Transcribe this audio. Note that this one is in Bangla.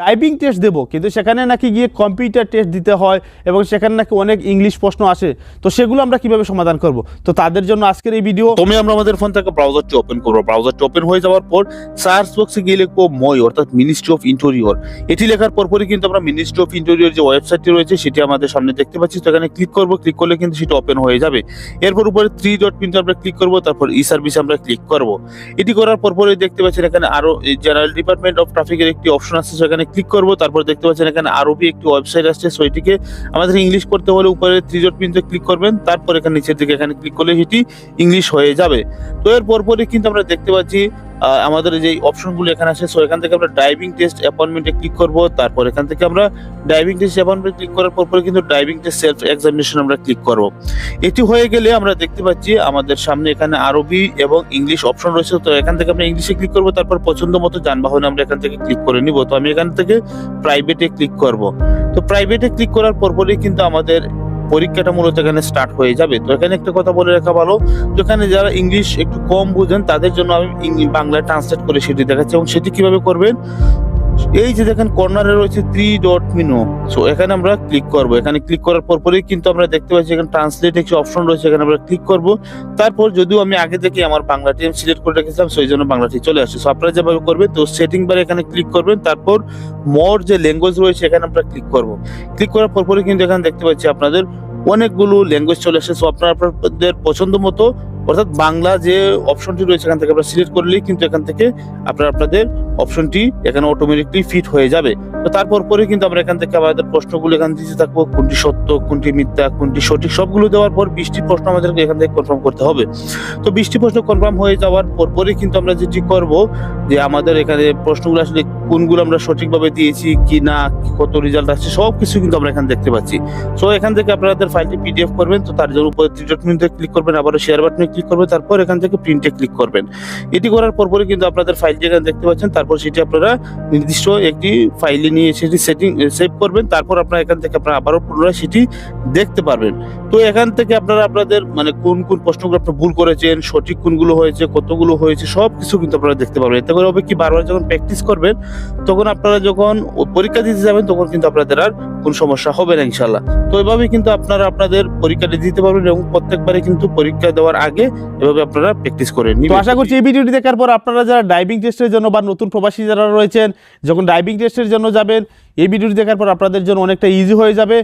টাইপিং টেস্ট দেবো, কিন্তু সেখানে নাকি গিয়ে কম্পিউটার টেস্ট দিতে হয় এবং সেখানে নাকি অনেক ইংলিশ প্রশ্ন আসে। তো সেগুলো আমরা কীভাবে সমাধান করব? তো তাদের জন্য আজকের এই ভিডিও প্রথমে আমরা আমাদের ফোন থেকে ব্রাউজারটি ওপেন করব। ব্রাউজারটি ওপেন হয়ে যাওয়ার পর সার্চ বক্সে গিয়ে লিখব মই অর্থাৎ মিনিস্ট্রি অফ ইন্টেরিয়র এটি লেখার পরপরই কিন্তু আমরা মিনিস্ট্রি অফ ইন্টেরিয়র যে ওয়েবসাইটটি রয়েছে, সেটি আমাদের সামনে দেখতে পাচ্ছি। তো এখানে ক্লিক করব ক্লিক করলে কিন্তু সেটা ওপেন হয়ে যাবে। এরপর উপরে থ্রি ডট কিন্তু আমরা ক্লিক করব, তারপর ই সার্ভিস আমরা ক্লিক করব। এটি করার পরপরই দেখতে পাচ্ছেন এখানে আরও জেনারেল ডিপার্টমেন্ট অফ ট্রাফিকের একটি অপশন আছে, সেখানে ক্লিক করব, তারপর দেখতে পাচ্ছেন এখানে আরবি একটি ওয়েবসাইট আসছে, সেইটিকে আমাদের ইংলিশ করতে হলে উপরে ত্রিজট পিনতে ক্লিক করবেন, তারপর এখানে নিচের দিকে এখানে ক্লিক করলে সেটি ইংলিশ হয়ে যাবে। তো এর পরপরই কিন্তু আমরা দেখতে পাচ্ছি আমাদের যে অপশনগুলো এখানে আছে সো এখান থেকে আমরা ড্রাইভিং টেস্ট অ্যাপয়েন্টমেন্টে ক্লিক করব। তারপর এখান থেকে আমরা ড্রাইভিং টেস্ট অ্যাপয়েন্টমেন্ট ক্লিক করার পরপরে কিন্তু ড্রাইভিং টেস্ট সেলফ এক্সামিনেশন আমরা ক্লিক করব। এটি হয়ে গেলে আমরা দেখতে পাচ্ছি আমাদের সামনে এখানে আরবি এবং ইংলিশ অপশন রয়েছে, তো এখান থেকে আমরা ইংলিশে ক্লিক করব, তারপর পছন্দ মতো যানবাহন আমরা এখান থেকে ক্লিক করে নিব। তো আমি এখান থেকে প্রাইভেটে ক্লিক করব। তো প্রাইভেটে ক্লিক করার পরপরই কিন্তু আমাদের পরীক্ষাটা মূলত এখানে স্টার্ট হয়ে যাবে। তো এখানে একটা কথা বলে রাখা ভালো তো এখানে যারা ইংলিশ একটু কম বুঝেন, তাদের জন্য আমি বাংলায় ট্রান্সলেট করে সেটি দেখাচ্ছি এবং সেটি কীভাবে করবেন? এই যে দেখেন কর্নারে রয়েছে থ্রি ডট মিনো সো এখানে আমরা ক্লিক করব। এখানে ক্লিক করার পরপরই কিন্তু আমরা দেখতে পাচ্ছি এখানে ট্রান্সলেট একটি অপশন রয়েছে, এখানে আমরা ক্লিক করব। তারপর যদিও আমি আগে থেকে আমার বাংলাটি আমি সিলেক্ট করে রেখেছিলাম সেই জন্য বাংলাটি চলে আসছে। সো আপনারা যেভাবে করবেন তো সেটিং বারে এখানে ক্লিক করবেন, তারপর মোর যে ল্যাঙ্গুয়েজ রয়েছে, এখানে আমরা ক্লিক করব। ক্লিক করার পর পরপরই কিন্তু এখানে দেখতে পাচ্ছি আপনাদের অনেকগুলো ল্যাঙ্গুয়েজ চলে আসছে। সো আপনারা আপনাদের পছন্দ মতো অর্থাৎ বাংলা যে অপশনটি রয়েছে এখান থেকে আপনারা সিলেক্ট করলেই কিন্তু এখান থেকে আপনারা, আপনাদের অপশনটি এখানে অটোমেটিকলি ফিট হয়ে যাবে। তো তারপর পরে কিন্তু আমরা এখান থেকে আমাদের প্রশ্নগুলো এখান দিতে থাকব, কোনটি সত্য, কোনটি মিথ্যা, কোনটি সঠিক, সবগুলো দেওয়ার পর বৃষ্টি প্রশ্ন আমাদেরকে এখান থেকে কনফার্ম করতে হবে। তো বৃষ্টি প্রশ্ন কনফার্ম হয়ে যাওয়ার পরপরই কিন্তু আমরা যেটি করব, যে আমাদের এখানে প্রশ্নগুলো আসলে কোনগুলো আমরা সঠিকভাবে দিয়েছি, কি না, কত রেজাল্ট আসছে সব কিছু কিন্তু আমরা এখানে দেখতে পাচ্ছি। সো এখান থেকে আপনাদের ফাইলটি পিডিএফ করবেন, তো তার জন্য উপরে থ্রি ডট ক্লিক করবেন আবার শেয়ার বাটনে ক্লিক করবেন তারপর এখান থেকে প্রিন্টে ক্লিক করবেন। এটি করার পরপরই কিন্তু আপনাদের ফাইলটি এখানে দেখতে পাচ্ছেন, তারপর সেটি আপনারা নির্দিষ্ট একটি ফাইলে নিয়ে সেটি সেটিং সেভ করবেন, তারপর আপনারা এখান থেকে আপনারা আবারও পুনরায় সেটি দেখতে পারবেন। তো এখান থেকে আপনারা আপনাদের মানে কোন কোন প্রশ্নগুলো আপনারা ভুল করেছেন, সঠিক কোনগুলো হয়েছে, কতগুলো হয়েছে সব কিছু কিন্তু আপনারা দেখতে পারবেন। এতে করে হবে কি, বারবার যখন প্র্যাকটিস করবেন, তখন আপনারা যখন পরীক্ষা দিতে যাবেন, তখন কিন্তু আপনাদের আর কোন সমস্যা হবে না ইনশাল্লাহ তো এভাবে কিন্তু আপনারা আপনাদের পরীক্ষাটি দিতে পারবেন এবং প্রত্যেকবারে কিন্তু পরীক্ষা দেওয়ার আগে এভাবে আপনারা প্র্যাকটিস করেন তো আশা করছি এই ভিডিওটি দেখার পর আপনারা যারা ড্রাইভিং টেস্টের জন্য বা নতুন প্রবাসী যারা রয়েছেন যখন ড্রাইভিং টেস্টের জন্য যাবেন এই ভিডিওটি দেখার পর আপনাদের জন্য অনেকটা ইজি হয়ে যাবে।